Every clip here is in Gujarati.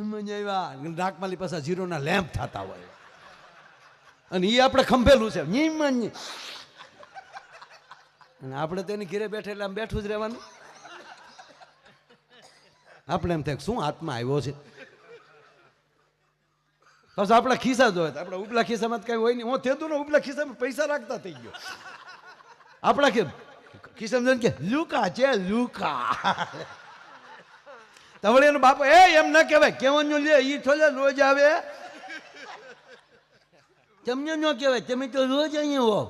આવ્યા નાકમાલી પાસે જીરોના લેમ્પ થતા હોય. અને એ આપણે ખંભેલું છે. અને આપણે તેની ઘીરે બેઠે એટલે આમ બેઠું જ રહેવાનું. આપણે એમ થાય શું આત્મા આવ્યો છે? બસ આપણા ખિસ્સા જોવે તો આપણા ઉપલા ખિસ્સામાં જ કઈ હોય નહીં. હું થતું ને ઉપલા ખિસ્સામાં પૈસા રાખતા થઈ ગયો. આપણા કે ખિસ્સામાં કે લુકા છે, લુકા. તવળે એનો બાપ એ એમ ના કહેવાય. કેવાનું લે ઈ થોડે રોજ આવે. તમને ન કહેવાય. તમે તો રોજ અહીંયા હો.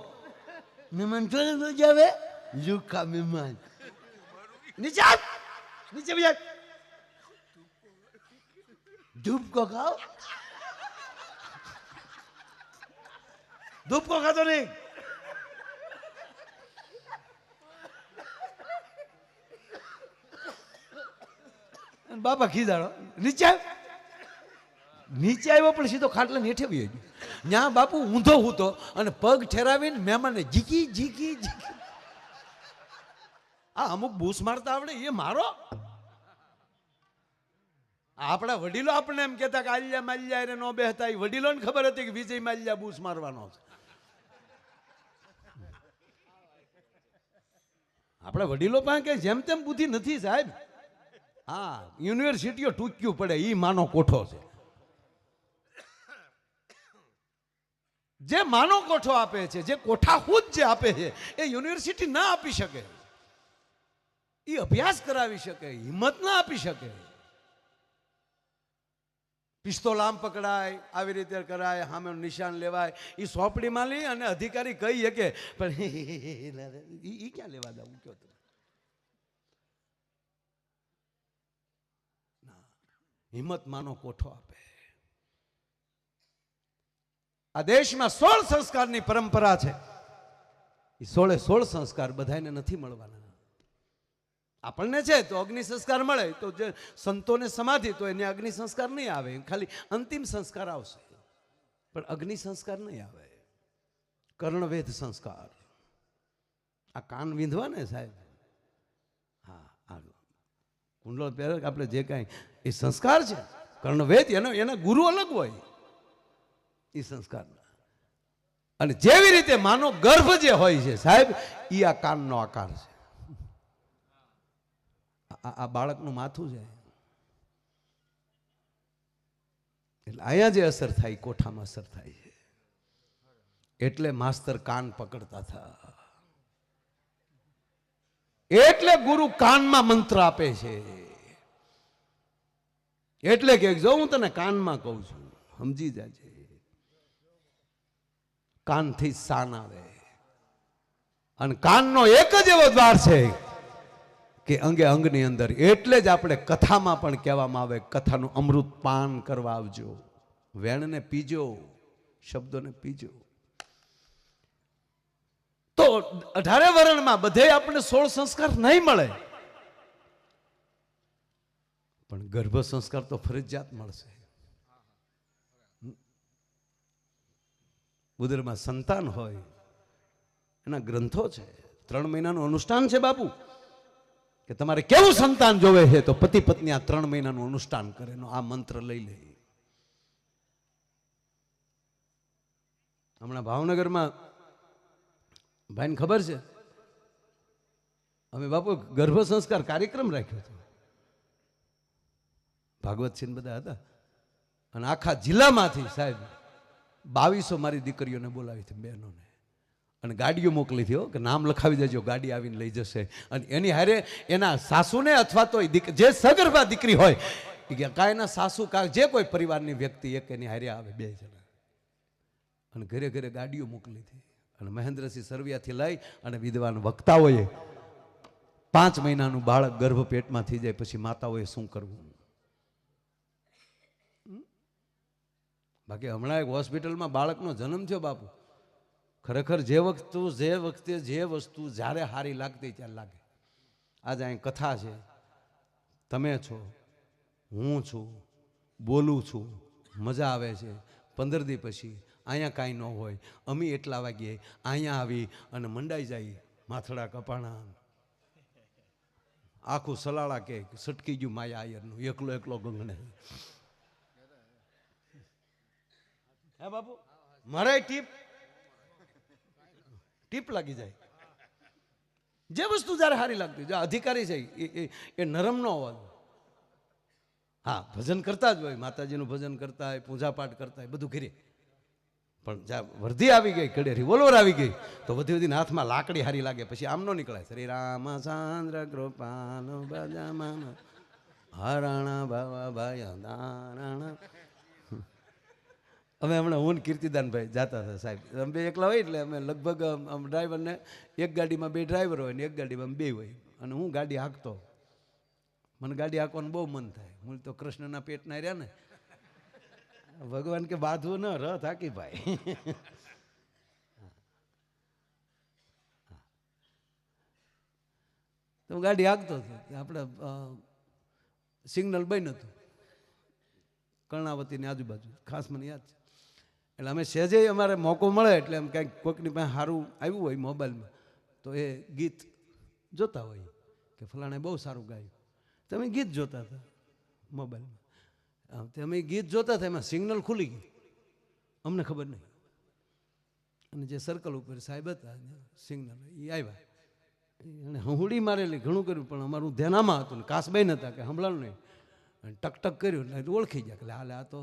મહેમાન થોડે રોજ આવે. લુકા મહેમાન. નીચે! નીચે બીજા. ધૂપકો ખાઓ. ધૂપ કો ખાતો નહીં. બાપા ખીજાડો. નીચે નીચે આવ્યો પણ સીધો ખાટલા હેઠે બી ત્યાં બાપુ ઊંધો હૂતો અને પગ ઠેરાવીને મહેમાનને જીકી જીકી જીકી આ અમુક બૂસ મારતા આવડે, એ મારો? આપણા વડીલો આપણને એમ કહેતા કે આલ્યા માલ્યા એને નો બેહતા. એ વડીલોને ખબર હતી કે વિજય માલ્યા બૂસ મારવાનો આપણા વડીલો પાસે કે જેમ તેમ બુદ્ધિ નથી સાહેબ. હા યુનિવર્સિટીઓ ટૂંક્યું પડે એ માનો કોઠો છે જે માનો કોઠો આપે છે જે કોઠાહૂદ જે આપે છે એ યુનિવર્સિટી ના આપી શકે એ અભ્યાસ કરાવી શકે હિંમત ના આપી શકે પિસ્તોલ આમ પકડાય આવી રીતે કરાય સામે નિશાન લેવાય એ સોંપડીમાં લઈ અને અધિકારી કહી શકે પણ એ ક્યાં લેવા દઉં કયો તમે ના, હિંમત માનો કોઠો આપે. આ દેશમાં સોળ સંસ્કારની પરંપરા છે. એ સોળે સોળ સંસ્કાર બધાને નથી મળવાના. આપણને છે તો અગ્નિ સંસ્કાર મળે, તો જે સંતોને સમાધિ, તો એને અગ્નિ સંસ્કાર નહીં આવે. ખાલી અંતિમ સંસ્કાર આવશે. પણ અગ્નિ સંસ્કાર નહીં આવે. કર્ણવેદ સંસ્કાર. આ કાન વિંધવા ને સાહેબ? કુંડલો પહેરે આપણે જે કાંઈ, એ સંસ્કાર છે. કર્ણવેદ એનો, એના ગુરુ અલગ હોય. એ સંસ્કારના. અને જેવી રીતે માનો ગર્ભ જે હોય છે, સાહેબ એ આ કાનનો આકાર છે. આ બાળકનું માથું છે. એટલે અહીંયા જે અસર થાય કોઠામાં અસર થાય છે. એટલે માસ્તર કાન પકડતા હતા એટલે ગુરુ કાનમાં મંત્ર આપે છે. એટલે કે જો હું તને કાનમાં કહું છું, સમજી જાજે. કાનથી સાન આવે. અને કાનનો એક જ એવો દ્વાર છે કે અંગે અંગની અંદર. એટલે જ આપણે કથામાં પણ કહેવામાં આવે, કથાનું અમૃત પાન કરવા આવજો. વેણને પીજો, શબ્દોને પીજો. તો અઢારે વર્ણમાં બધે આપણને સોળ સંસ્કાર નહીં મળે. પણ ગર્ભ સંસ્કાર તો ફરજિયાત મળશે. ઉદરમાં સંતાન હોય, એના ગ્રંથો છે, ત્રણ મહિનાનું અનુષ્ઠાન છે બાપુ. કે તમારે કેવું સંતાન જોવે છે? તો પતિ પત્ની આ ત્રણ મહિનાનું અનુષ્ઠાન કરે આ મંત્ર લઈ લે. હમણાં ભાવનગરમાં ભાઈને ખબર છે? અમે બાપુ ગર્ભ સંસ્કાર કાર્યક્રમ રાખ્યો હતો. ભાગવતસિંહ બધા હતા. અને આખા જિલ્લામાંથી સાહેબ બાવીસો મારી દીકરીઓને બોલાવી હતી બહેનોને. અને ગાડીઓ મોકલી હતી કે નામ લખાવી દેજો, ગાડી આવીને લઈ જશે. અને એની હારે એના સાસુને અથવા તો જે સગર્ભા દીકરી હોય કે કાંઈ એના સાસુ કા જે કોઈ પરિવારની વ્યક્તિ એક એની હારે આવે બે જણા. અને ઘરે ઘરે ગાડીઓ મોકલી હતી. અને મહેન્દ્રસિંહ સરવિયાથી લઈ અને વિદ્વાન વક્તાઓએ પાંચ મહિનાનું બાળક ગર્ભ પેટમાં થઈ જાય પછી માતાઓએ શું કરવું? બાકી હમણાં એક હોસ્પિટલમાં બાળકનો જન્મ થયો બાપુ. ખરેખર જે વખતે જે વખતે, જે વસ્તુ જ્યારે સારી લાગતી ત્યારે લાગે. આજે અહીં કથા છે. તમે છો, હું છું, બોલું છું, મજા આવે છે. પંદર દી પછી અહીંયા કાંઈ ન હોય. અમી એટલા વાગ્યે અહીંયા આવી અને મંડાઈ જાય માથડા કપાણા. આખું સલાળા કે સટકી ગયું માયા આયરનું. એકલો એકલો ગંગણે હે બાપુ? મારે ટીપ? ટીપ લાગી જાય. જે વસ્તુ જ્યારે સારી લાગતી જે અધિકારી છે, એ નરમ ન હોવા હા, ભજન કરતા જ હોય. માતાજીનું ભજન કરતા હોય પૂજા પાઠ કરતા હોય, બધું કરીએ. પણ જ્યાં વર્ધી આવી ગઈ કડે રિવોલ્વર આવી ગઈ, તો વધી વધીને હાથમાં લાકડી હારી લાગે, પછી આમ ન નીકળાય. શ્રી રામચંદ્ર કૃપાનો બજામાન હરણા બાવા ભાઈ દારાણા અમે હમણાં હું કીર્તિદાનભાઈ જતા હતા સાહેબ. અમે બે એકલા હોય એટલે અમે લગભગ, આમ ડ્રાઈવરને એક ગાડીમાં બે ડ્રાઈવર હોય ને એક ગાડીમાં બે હોય. અને હું ગાડી હાંકતો. મને ગાડી હાંકવાનું બહુ મન થાય. હું તો કૃષ્ણના પેટના રહ્યા ને ભગવાન કે બાંધવું ન રથ હાકી ભાઈ. તો ગાડી આગતો હતો આપણે સિગ્નલ બન્યું હતું. કર્ણાવતીની આજુબાજુ, ખાસ મને યાદ છે. એટલે અમે સહેજે અમારે મોકો મળે, એટલે એમ કંઈક કોઈકની પાસે સારું આવ્યું હોય મોબાઈલમાં, તો એ ગીત જોતા હોય, કે ફલાણે બહુ સારું ગાયું. તમે ગીત જોતા હતા મોબાઈલમાં. તે અમે ગીત જોતા હતા, એમાં સિગ્નલ ખુલી ગઈ. અમને ખબર નહીં. અને જે સર્કલ ઉપર સાહેબ હતા સિગ્નલ એ આવ્યા. એણે હંહુડી મારેલી, ઘણું કર્યું, પણ અમારું ધ્યાન આમાં હતું ને, કાસબાઈ હતા કે સંભળાણું નહીં. અને ટક ટક કર્યું, એટલે ઓળખી ગયા, કે હાલે આ તો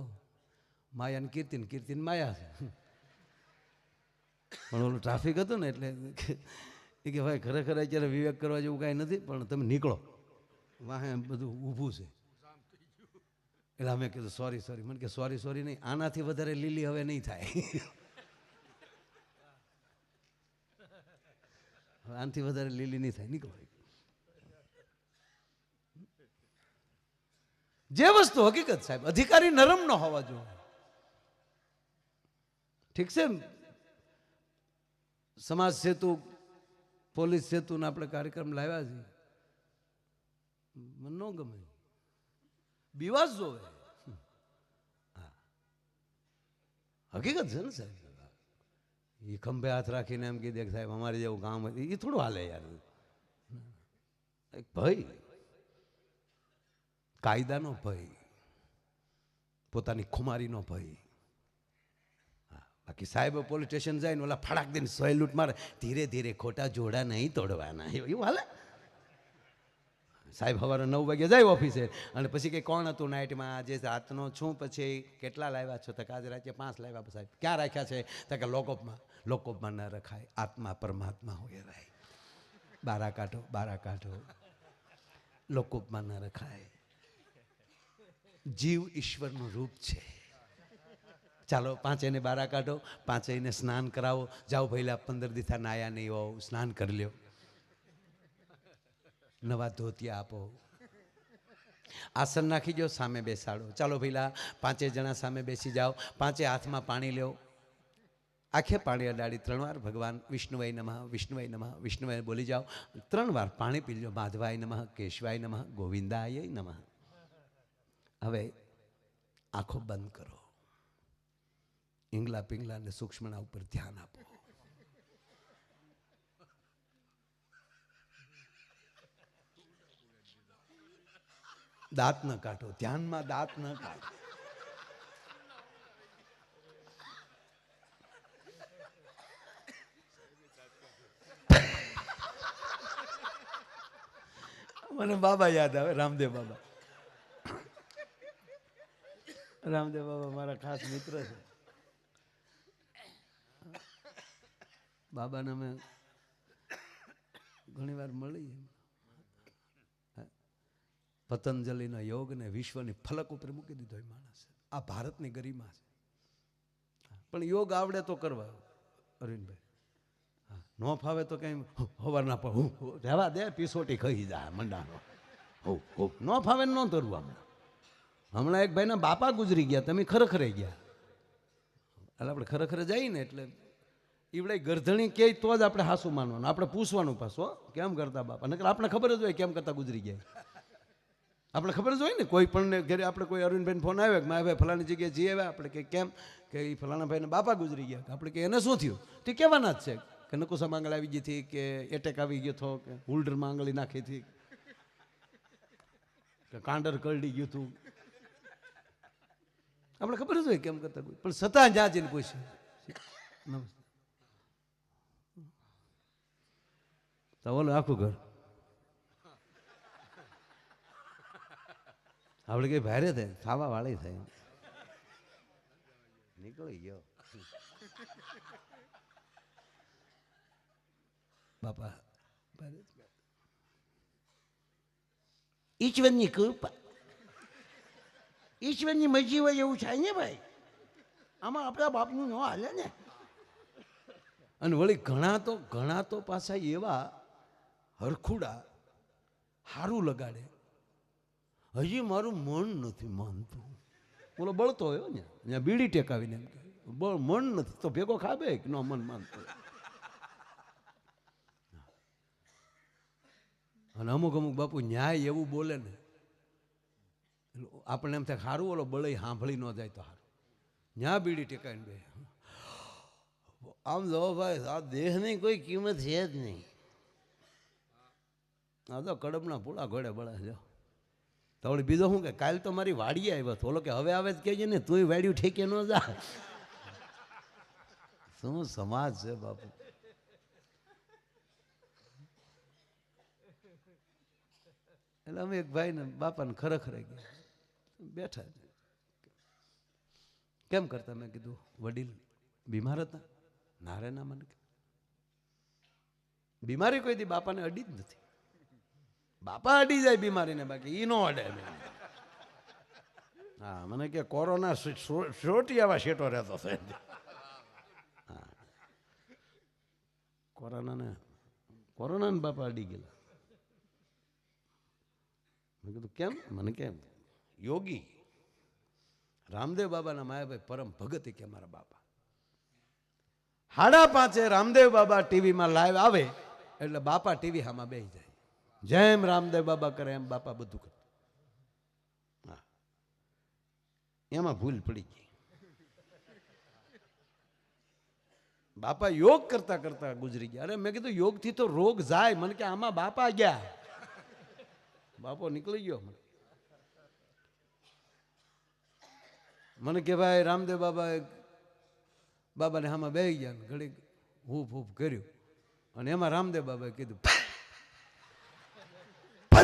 માયા ને કીર્તિન કીર્તિન માયા છે. પણ ઓલું ટ્રાફિક હતું ને, એટલે એ કે ભાઈ, ખરેખર અત્યારે વિવેક કરવા જેવું કાંઈ નથી, પણ તમે નીકળો. વાહે બધું ઊભું છે. એટલે અમે કીધું સોરી સોરી મને કે સોરી સોરી નહીં. આનાથી વધારે લીલી હવે નહીં થાય. આનાથી વધારે લીલી નહીં થાય. નીકળો. જે વસ્તુ હકીકત સાહેબ, અધિકારી નરમ ન હોવા જોઈએ. ઠીક છે? સમાજ સેતુ, પોલીસ સેતુના આપણે કાર્યક્રમ લાવ્યા છીએ. મને ન ગમે. બીવાસ જોવે. હકીકત છે ને સાહેબ. એ ખંભે હાથ રાખીને એમ કીધે સાહેબ, અમારે જેવું કામ હતું એ થોડું હાલે યાર. ભય કાયદાનો ભય પોતાની ખુમારીનો ભય બાકી સાહેબ પોલીસ સ્ટેશન જાય ને ઓલા ફડાક દઈને સોય મારે. ધીરે ધીરે ખોટા જોડા નહીં તોડવાના. એવું હાલે? સાહેબ, સવારે નવ વાગે જાય ઓફિસે અને પછી કે કોણ હતું નાઇટમાં આજે રાતનો છું, પછી કેટલા લાવ્યા છો? તો આજે રાતે પાંચ લાવ્યા સાહેબ. ક્યાં રાખ્યા છે? તો કે લોકોપમાં લોકોપમાં ન રખાય. આત્મા પરમાત્મા હોય રાય. બારા કાઢો બારા કાઢો. લોકોપમાં ન રખાય. જીવ ઈશ્વરનું રૂપ છે. ચાલો પાંચેયને બારા કાઢો પાંચેયને સ્નાન કરાવો. જાઓ ભઈલા પંદર દિથા નાયા નહીં હોવ. સ્નાન કરી લ્યો. નવા ધોતિયા આપો. આસન નાખી દો સામે બેસાડો. ચાલો ભઈલા, પાંચે જણા સામે બેસી જાઓ. પાંચે હાથમાં પાણી લ્યો. આખે પાણી અડાડી ત્રણ વાર ભગવાન વિષ્ણુવાય નમઃ વિષ્ણુવાય નમઃ, વિષ્ણુવાય બોલી જાઓ. ત્રણ વાર પાણી પી માધવાય નમઃ, કેશવાય નમઃ, ગોવિંદાય નમઃ. હવે આંખો બંધ કરો. ઈંગલા પિંગલા અને સૂક્ષ્મના ઉપર ધ્યાન આપો. દાંત ન કાઢો, ધ્યાનમાં દાંત ન કાઢો. મને બાબા યાદ આવે, રામદેવ બાબા. રામદેવ બાબા મારા ખાસ મિત્ર છે. બાબાને અમે ઘણી વાર મળીએ. પતંજલિના યોગને વિશ્વની ફલક ઉપર મૂકી દીધો એ માણસ. આ ભારતની ગરિમા છે. પણ યોગ આવડે તો કરવા અરવિંદભાઈ. હા, ન ફાવે તો કંઈ હવારના પણ હું રહેવા દે પીસોટી ખાઈ જાય મંડાનો હો હો ન ફાવે ન તરવું હમણાં. હમણાં એક ભાઈના બાપા ગુજરી ગયા તમે ખરેખરે ગયા. એટલે આપણે ખરેખર જઈએ ને એટલે ઈવડે ગરધણી કહે તો જ આપણે હાસું માનવાનું. આપણે પૂછવાનું પાછું કેમ કરતા બાપા? નકર આપણે ખબર જ હોય કેમ કરતા ગુજરી ગયા. આપણે ખબર જ હોય ને, કોઈ પણ ઘરે આપણે કોઈ અરવિંદભાઈને ફોન આવ્યો કે, મારા ભાઈ ફલાણી જગ્યાએ જઈ આવ્યા. આપણે કે, કેમ? કે એ ફલાણા ભાઈને બાપા ગુજરી ગયા. આપણે કે, એને શું થયું? તે કહેવાના જ છે. કે નકુસા માંગળ આવી ગઈ હતી કે એટેક આવી ગયો હતો, કે હુલ્ડર માંગળી નાખી હતી. કે કાંડર કરડી ગયું હતું. આપણે ખબર જ હોય કેમ કરતા પણ છતાં જ્યાં જઈને પૂછે નમસ્તે. તો ઓલું આખું ઘર. આપણે કઈ ભારે થાય ખાવા વાળી થાય નીકળી ગયો બાપા ઈશ્વરની કૃપા ઈશ્વરની મરજી હોય એવું થાય ને ભાઈ આમાં આપણા બાપનું ન હાલે ને અને વળી ઘણા તો ઘણા તો પાછા એવા હરખુડા સારું લગાડે હજી મારું મન નથી માનતું. બોલો બળતો હોય ને ત્યાં બીડી ટેકાવીને એમ બળ મન નથી તો ભેગો ખાબે કે ન મન માનતો? અને અમુક અમુક બાપુ ન્યાય એવું બોલે ને આપણને એમ થાય સારું ઓલો બળઈ સાંભળી ન જાય તો સારું ન્યા બીડી ટેકાવીને બે આમ જો ભાઈ આ દેહની કોઈ કિંમત છે જ નહીં. આ તો કડબના પૂળા ઘોડે બળે જો તો વળી બીજો શું કે, કાલ તો મારી વાડીએ આવ્યો હતો કે, હવે આવે જ કહેજે ને, તુંય વાડ્યું ઠેકે ન જા. શું સમાજ છે બાપુ? એટલે અમે એક ભાઈને, બાપાને ખરેખર ગયા. બેઠા છે. કેમ કરતા? મેં કીધું, વડીલ, બીમાર હતા? નારે ના મને બીમારી કોઈ દી બાપાને અડી જ નથી. બાપા અડી જાય બીમારીને બાકી, ઈ નો અડે હા, મને કે કોરોના શોટિયાવા શેટો રહેતો છે. કોરોનાને કોરોનાને બાપા અડી ગયેલા. મેં કીધું, કેમ? મને કેમ યોગી, રામદેવ બાબાના માયાભાઈ પરમ ભગત કે મારા બાપા. સાડા પાંચે રામદેવ બાબા ટીવીમાં લાઈવ આવે, એટલે બાપા ટીવી હામાં બેસી જાય. જેમ રામદેવ બાબા કરે એમ બાપા બધું કરે. હા. એમાં ભૂલ પડી ગઈ. બાપા યોગ કરતા કરતા ગુજરી ગયા. અરે મેં કીધું યોગથી તો રોગ જાય. મને કે આમાં બાપા ગયા. બાપો નીકળી ગયો મને. મને કે ભાઈ રામદેવ બાબા બાબાને આમાં બે ગયા ઘડીક ઘડી હૂફ હૂફ કર્યું. અને એમાં રામદેવ બાબાએ કીધું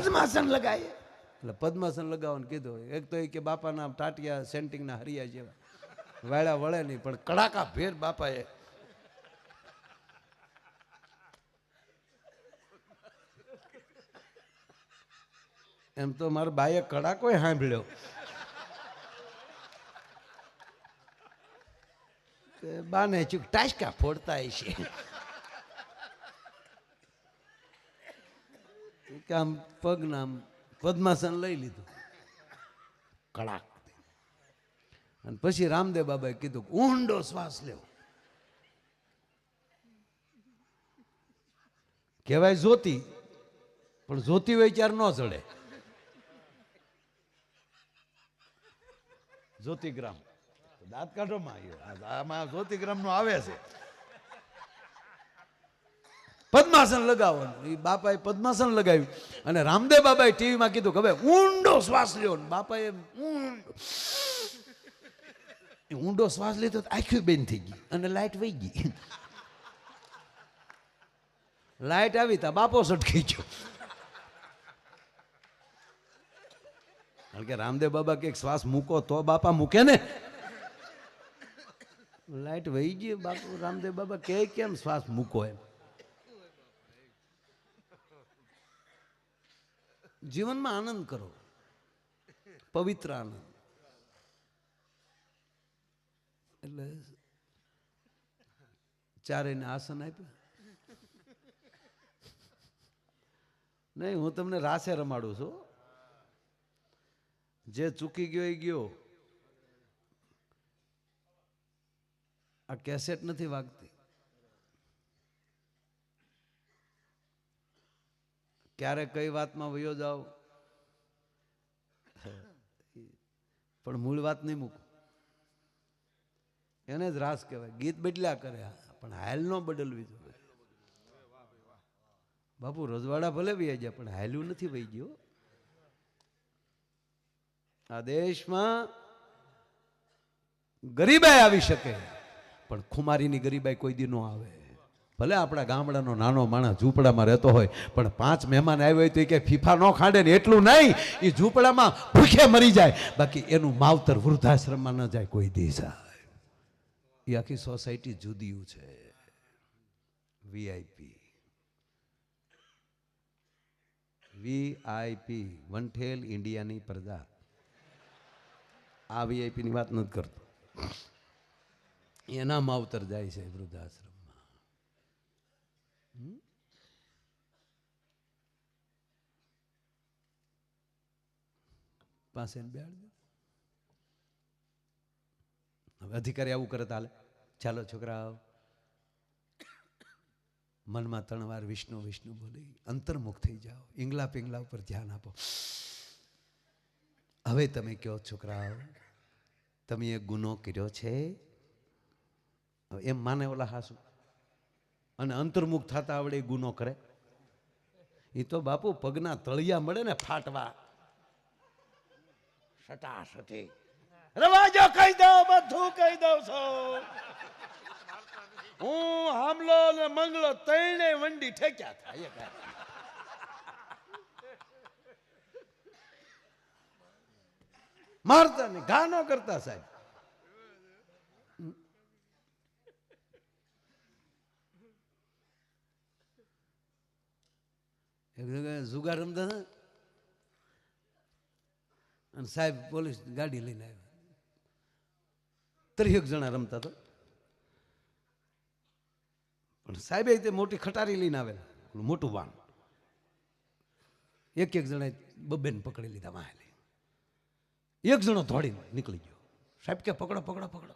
પદ્માસન લગાય એટલે પદ્માસન લગાવવાનું કીધું એક તો એ કે બાપાના ટાટિયા સેન્ટિંગના હરિયા જેવા. વાળા વળે નહીં, પણ કડાકા ભેર બાપાએ. એમ તો મારા બાએ કડાકો સાંભળ્યો. બાને ચૂક ટાચકા ફોડતા છે કે આમ પગના આમ પદ્માસન લઈ લીધું. કડાક અને પછી રામદેવ બાબાએ કીધું ઊંડો શ્વાસ લેવો. કહેવાય જ્યોતિ પણ જોતી હોય ત્યારે ન ચડે જ્યોતિગ્રામ દાંત કાઢોમાં આવ્યો આમાં જ્યોતિગ્રામનું આવે છે. પદ્માસન લગાવવાનું. એ બાપાએ પદ્માસન લગાવ્યું. અને રામદેવ બાબાએ ટીવીમાં કીધું કે ભાઈ ઊંડો શ્વાસ લ્યો બાપાએ ઊંડો. શ્વાસ લીધો આખી બેન થઈ ગઈ અને લાઈટ વહી ગઈ. લાઈટ આવી તા બાપો સટકી ગયો. કારણ કે રામદેવ બાબા કે શ્વાસ મૂકો તો બાપા મૂકે ને. લાઈટ વહી ગઈ બાપુ, રામદેવ બાબા કે કેમ શ્વાસ મૂકો એમ? જીવનમાં આનંદ કરો. પવિત્ર આનંદ. એટલે ચારેને આસન આપ્યું. નહીં, હું તમને રાસે રમાડું છું. જે ચૂકી ગયો એ ગયો. આ કેસેટ નથી વાગતી. ક્યારે કઈ વાતમાં વયો જાઓ? પણ મૂળ વાત નહીં મૂકું. એને જ રાસ કહેવાય. ગીત બદલ્યા કરે. પણ હાલ ન બદલવી જોઈએ. બાપુ, રજવાડા ભલે વહી જાય, પણ હાલ્યું નથી વહી ગયો. આ દેશમાં ગરીબાઈ આવી શકે. પણ ખુમારીની ગરીબાઈ કોઈ દી ન આવે. ભલે આપણા ગામડાનો નાનો માણસ ઝૂંપડામાં રહેતો હોય, પણ પાંચ મહેમાન આવ્યો હોય તો કે ફીફા ન ખાંડે ને એટલું નહીં, એ ઝૂંપડામાં ભૂખે મરી જાય. બાકી એનું માવતર વૃદ્ધાશ્રમમાં ન જાય, કોઈ દી સાહેબ. એ આખી સોસાયટી જુદીયું છે. વીઆઈપી વીઆઈપી વંઠેલ ઇન્ડિયાની પ્રજા. આ વીઆઈપીની વાત નથી કરતો. એના માવતર જાય છે વૃદ્ધાશ્રમમાં હમ? પાસે ને હવે અધિકારી આવું કરે તાલે ચાલો છોકરાઓ, મનમાં ત્રણ વાર વિષ્ણુ વિષ્ણુ બોલી, અંતર્મુખ થઈ જાઓ. ઈંગલા પિંગલા ઉપર ધ્યાન આપો. હવે તમે કહો છોકરાઓ, તમે એ ગુનો કર્યો છે? એમ માને ઓલા હાસુ. અને અંતર્મુખ થતા આવડે ગુનો કરે. એ તો બાપુ પગના તળિયા મળે ને ફાટવા. સટાસટી. રવાજો કહી દઉં બધું કહી દઉં છું. હું હામલો ને મંગલો ત્રણે વંડી ઠેક્યા થાય મારતા ને ગાનો કરતા સાહેબ. એક જગ્યાએ જુગાર રમતા હતા? અને સાહેબ પોલીસ ગાડી લઈને આવ્યા. ત્રીસેક જણા રમતા તો પણ સાહેબે તે મોટી ખટારી લઈને આવેલા. મોટું વાન. એક એક જણાએ બબેન પકડી લીધા વાહેલી એક જણો ધોડીને નીકળી ગયો. સાહેબ કે પકડો પકડો પકડો.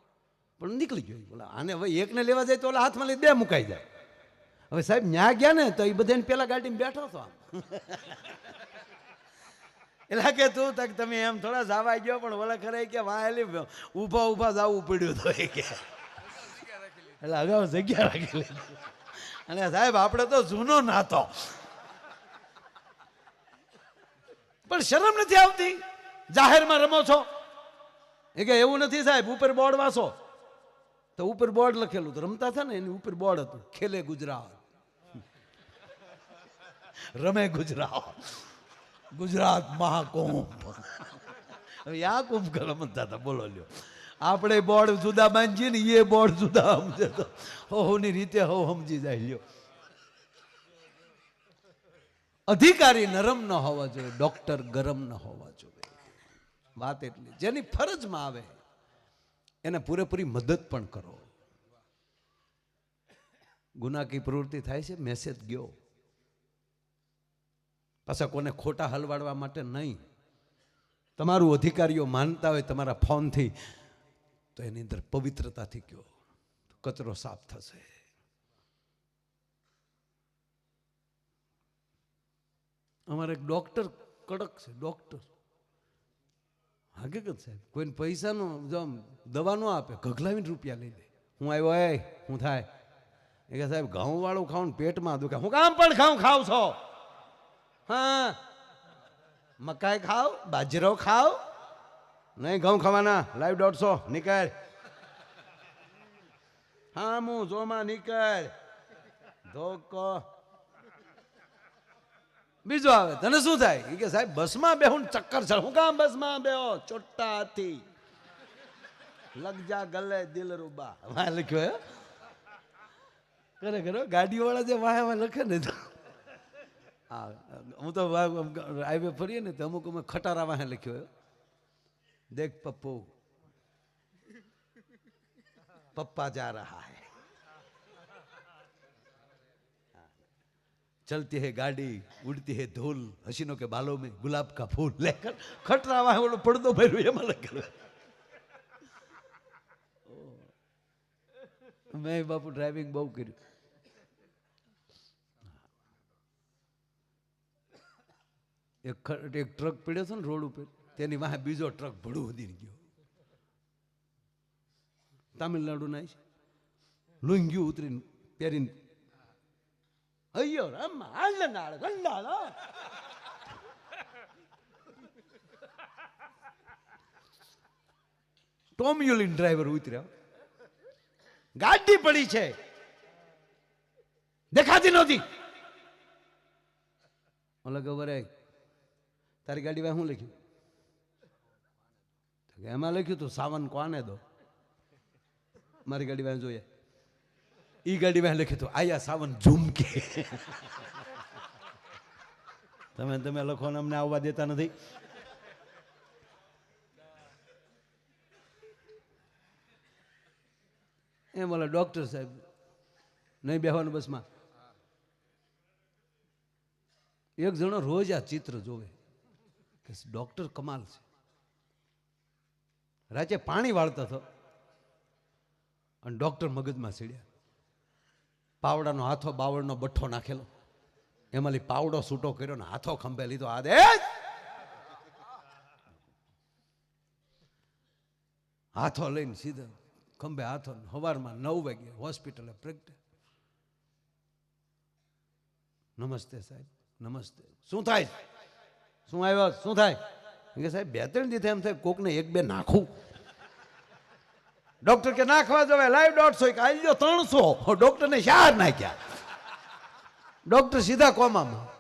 પણ નીકળી ગયો. બોલા આને હવે એકને લેવા જાય તો ઓલા હાથમાં લઈ બે મુકાઈ જાય. હવે સાહેબ ન્યા ગયા ને તો એ બધાને પેલા ગાડીમાં બેઠો હતો આમ. એટલે કે તું તક તમે એમ થોડા જાવા ગયો, પણ ઓલા ખરે કે વાહેલી ઊભા ઊભા જવું પડ્યું તો એ કે. એટલે અગાઉ જગ્યા રાખેલી અને સાહેબ, આપણે તો જૂનો નાતો. પણ શરમ નથી આવતી? જાહેરમાં રમો છો? એ કે એવું નથી સાહેબ, ઉપર બોર્ડ વાંચો તો ઉપર બોર્ડ લખેલું તો રમતા હતા ને, એની ઉપર બોર્ડ હતું. ખેલે ગુજરાત. રમે ગુજરાત. ગુજરાત મહાકુંભ. હવે આ કુંભ મનતા હતા, બોલો લ્યો. આપણે બોર્ડ જુદા બાંધીએ ને એ બોર્ડ જુદા સમજે તો હોની રીતે હો સમજી જાય, લ્યો. અધિકારી નરમ ન હોવા જોઈએ, ડોક્ટર ગરમ ન હોવા જોઈએ. વાત એટલી. જેની ફરજમાં આવે, એને પૂરેપૂરી મદદ પણ કરો. ગુનાકી પ્રવૃત્તિ થાય છે, મેસેજ ગયો. પાછા કોને ખોટા હલવાડવા માટે નહીં. તમારું અધિકારીઓ માનતા હોય તમારા ફોનથી, તો એની અંદર પવિત્રતાથી કયો કચરો સાફ થશે. અમારે એક ડોક્ટર કડક છે, ડોક્ટર. હકીકત સાહેબ, કોઈને પૈસાનો, જો દવા ન આપે, ગગલાવીને રૂપિયા લઈ લે. હું આવ્યો, એ, હું થાય. એ કે સાહેબ, ઘઉંવાળું ખાઉં પેટમાં દુખે. હું કામ પણ ખાઉં, ખાવ છો. હા. મકાઈ ખાવ બાજરો ખાવ નહીં ઘઉં ખાવાના. લાઈવ દોઢસો નીકળ. હા હું જોમાં નીકળ. ધોકો. બીજો આવે. તને શું થાય? કે સાહેબ, બસમાં બે હું ચક્કર ચડ હું કામ બસમાં બેહો? ચોટ્ટા હાથી લગજા ગલે દિલ રૂબા વાહ, લખ્યો કરે કરો ગાડીઓ વાળા જે વાહ લખે ને તો હા હું તો હાઈવે ફરીએ ને તો અમુક અમે ખટારા વાહે લખ્યો હે દેખ પપ્પુ પપ્પા જા રહા હૈ चलती है गाड़ी उड़ती है धूल हसीनों के बालों में गुलाब का फूल लेकर खटरा वहां ओलो પડદો ભર્યો એમાં લખેલું મેં બાપુ ડ્રાઇવિંગ બહુ કર્યું એક એક ટ્રક પડ્યો છે ને રોડ ઉપર, તેની વાહ બીજો ટ્રક ભડું વધીને ગયો. તામિલનાડુના છે. લુંગ્યું ઉતરીને પહેરીને અયો રામ હાલ નાળ ગંડા ટોમયુલિન ડ્રાઈવર ઉતર્યા. ગાડી પડી છે. દેખાતી નહોતી. મને ખબર આય તારી ગાડી શું લખ્યું? તો એમાં લખ્યું તું, સાવન કોને દો? મારી ગાડી વાંહે જોઈએ. ઈ ગાડી વાંહે લખ્યું તું, આયા સાવન ઝુમકે. તમે તમે લખો ને અમને આવવા દેતા નથી. એમ બોલે ડોક્ટર સાહેબ, નહીં બેહવાનું બસમાં. એક જણો રોજ આ ચિત્ર જોવે. કે ડોક્ટર કમાલ છે. રાજે પાણી વાળતો હતો અને ડોક્ટર મગજમાં સીડ્યા. પાવડાનો હાથો, બાવળનો બઠ્ઠો નાખેલો. એમાંથી પાવડો છૂટો કર્યો ને હાથો ખંભે લીધો. આ દે હાથો લઈને સીધો ખંભે હાથો સવારમાં નવ વાગે હોસ્પિટલે પ્રેગ્નન્ટ. નમસ્તે સાહેબ, નમસ્તે. શું થાય? શું આવ્યો? શું થાય? કે સાહેબ, બે ત્રણ દીધે એમ થાય કોકને એક બે નાખું. ડોક્ટર કે, નાખવા જવાય લાઈવ દોઢસો. કે આવી લ્યો ત્રણસો. ડોક્ટરને ચાર નાખ્યા. ડોક્ટર સીધા કોમામાં.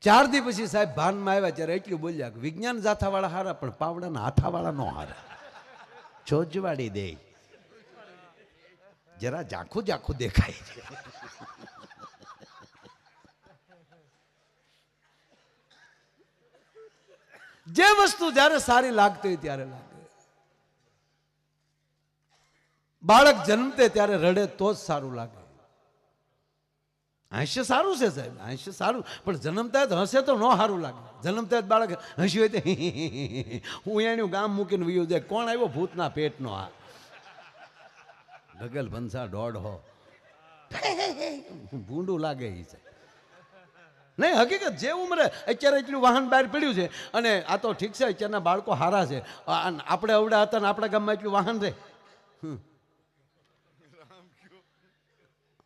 ચાર દી પછી સાહેબ ભાનમાં આવ્યા ત્યારે એટલું બોલ્યા કે, વિજ્ઞાન જાથાવાળા હારા, પણ પાવડાના હાથાવાળા નો હારા. ચોજવાડી દે. જરા ઝાંખું ઝાખું દેખાય. છે જે વસ્તુ જ્યારે સારી લાગતી હોય ત્યારે લાગે. બાળક જન્મતે ત્યારે રડે તો જ સારું લાગે. હાસ્ય સારું છે સાહેબ, હાસ્ય સારું. પણ જન્મતા જ હશે તો ન સારું લાગે. જન્મતા જ બાળક હસ્યું હોય તો હું એનું ગામ મૂકીને વયું જાય. કોણ આવ્યો? ભૂતના પેટનો આ. ગગલ ભંસા દોઢ હો. ભૂંડું લાગે એ છે નહીં, હકીકત, જે ઉંમરે અત્યારે એટલું વાહન બહાર પડ્યું છે, અને આ તો ઠીક છે, અત્યારના બાળકો હારા છે. આપણે અવડા હતા ને આપણા ગામમાં એટલું વાહન રહે.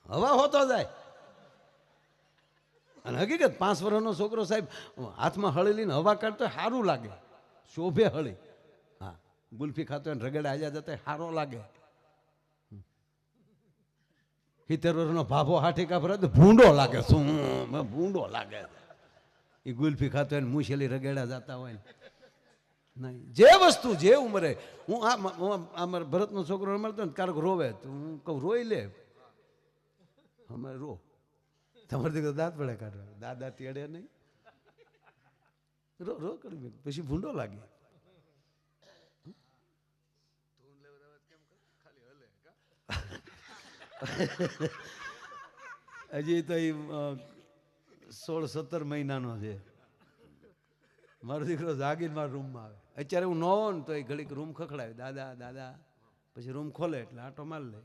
હવા હોતો જાય. અને હકીકત, પાંચ વર્ષનો છોકરો સાહેબ, હાથમાં હળી લઈને હવા કાઢતો સારું લાગે. શોભે હળી. હા, ગુલ્ફી ખાતો રગડે આજા જતા સારો લાગે. વર્ષનો ભાભો હાથી કાપરે તો ભૂંડો લાગે શું ભૂંડો લાગે એ ગુલ્ફી ખાતો હોય ને મુશેલી રગેડા જતા હોય ને. નહીં, જે વસ્તુ જે ઉંમરે. હું આ મ- હું આ મારા ભરતનો છોકરો મળતો ને કારક રોવે, તો હું કહું, રોઈ લે. અમારે રો. તમારે દીકરો દાંત પડે કાઢવા. દાદા તેડે નહીં. રો રો. કરી પછી ભૂંડો લાગે. હજી તો એ સોળ સત્તર મહિનાનો છે. મારો દીકરો જાગીને મારા રૂમમાં આવે. અત્યારે હું ન હોઉં ને તો એ ઘડીક રૂમ ખખડાવે. દાદા દાદા. પછી રૂમ ખોલે એટલે આટો માર લે.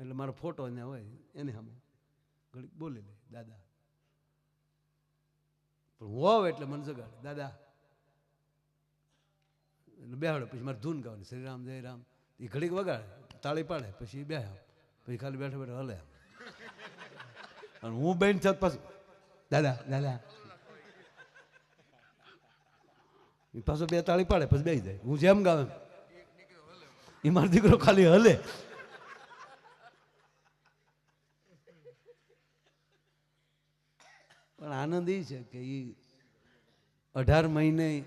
એટલે મારો ફોટો ને હોય, એને સામે ઘડીક બોલી લે, દાદા. પણ હું હોવ એટલે મને જગાડે. દાદા. એટલે બેહાડો. પછી મારે ધૂન ગાવાની. શ્રી રામ જય રામ. એ ઘડીક વગાડે, તાળી પાડે, પછી બે પછી ખાલી બેઠા બેઠા હલે. અને હું બેન છત પાછું. દાદા દાદા. પાછો બે તાળી પાડે, પછી બે જાય. હું જેમ ગાવ એ મારો દીકરો ખાલી હલે. પણ આનંદ એ છે કે એ અઢાર મહિને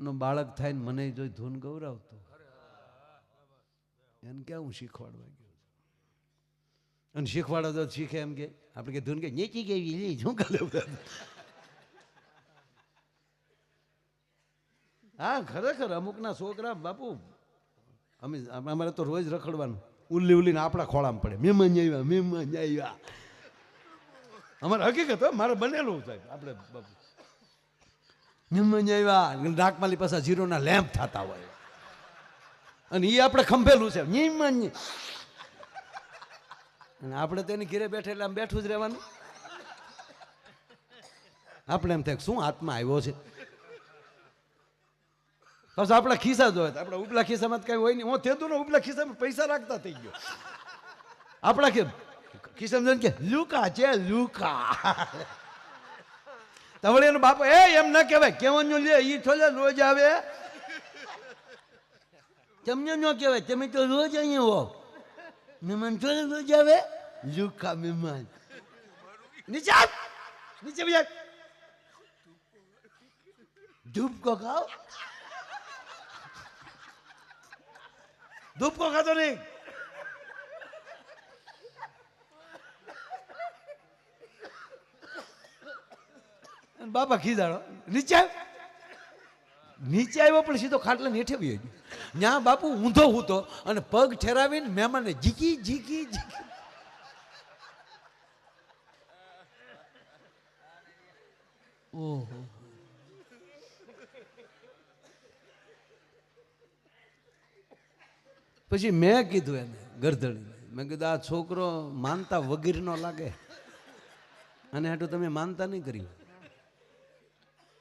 નો બાળક થાય ને મને જોઈ ધૂન ગૌરાવતો. એને ક્યાં હું શીખવાડવા ગયો? અને શીખવાડો તો શીખે એમ કે, આપણે કે ધૂન કે, નીચી કેવી લી શું કરે હા, ખરેખર અમુકના છોકરા, બાપુ, અમે, અમારે તો રોજ રખડવાનું. ઉલ્લી ઉલ્લીને આપણા ખોળામાં પડે. મહેમાન આવ્યા મહેમાન આવ્યા. અમારે હકીકત મારે બનેલું સાહેબ આપણે, બાપુ. મહેમાન આવ્યા નાકમાલી પાસે જીરોના લેમ્પ થતા હોય. અને એ આપણે ખંભેલું છે. મહેમાન અને આપણે તેની ઘીરે બેઠે એટલે આમ બેઠું જ રહેવાનું. આપણે એમ થાય શું આત્મા આવ્યો છે? પછી આપણા ખિસ્સા જ હોય. આપણા ઉપલા ખિસ્સામાં કઈ હોય નહીં. હું થતું ને ઉપલા ખિસ્સામાં પૈસા રાખતા થઈ ગયો. આપણા કેમ? ખિસ્સામાં કે, લુકા છે, લુકા. તો એનો બાપ, એ, એમ ન કહેવાય. કેવાનું લે, ઈ થોડે રોજ આવે. તમને ન કહેવાય? તમે તો રોજ અહીંયા હો. મહેમાન થોડે જાવે લુખા મહેમાન નીચે! નીચે બીજા ધૂપ કો ખાઓ ધૂપ કો ખાતો નહીં બાપા ખીજાડો નીચે. નીચે આવ્યો પણ સીધો ખાટલા હેઠે ગયો ત્યાં બાપુ ઊંધો હૂતો અને પગ ઠેરાવીને મહેમાનને જીકી જીકી જીકી ઓહો. પછી મેં કીધું એને ગરધડી મેં કીધું, આ છોકરો માનતા વગેરેનો લાગે. અને હાટું તમે માનતા નહીં કર્યું.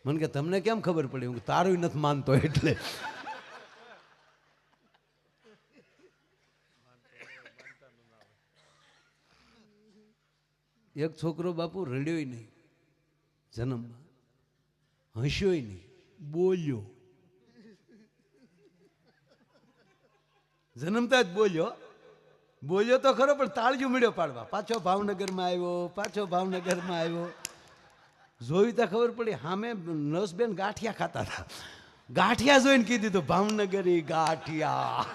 મને કે, તમને કેમ ખબર પડી? હું તારું નથી માનતો એટલે. એક છોકરો બાપુ રડ્યોય નહીં. જન્મમાં હસ્યોય નહીં. બોલ્યો. જન્મતા જ બોલ્યો. બોલ્યો તો ખરો, પણ તાળિયું મળ્યો પાડવા. પાછો ભાવનગરમાં આવ્યો, પાછો ભાવનગરમાં આવ્યો. જોયું તો ખબર પડી સામે નસબેન ગાંઠિયા ખાતા હતા. ગાંઠિયા જોઈને કીધું તો, ભાવનગરી ગાંઠિયા.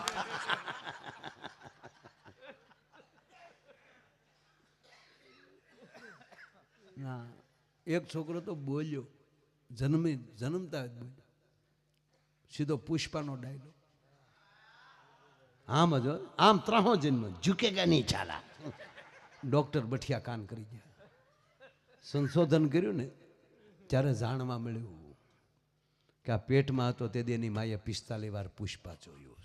ના એક છોકરો તો બોલ્યો, જન્મી, જન્મતા જ બોલ્યો. સીધો પુષ્પાનો ડાયલો આમ જ આમ ત્રણો જન્મ ઝુકેગા નહીં ચાલા ડોક્ટર બઠિયા કાન કરી ગયા. સંશોધન કર્યું ને, ત્યારે જાણવા મળ્યું કે આ પેટમાં હતો, તે દેની માએ પિસ્તાલી વાર પુષ્પા જોયું.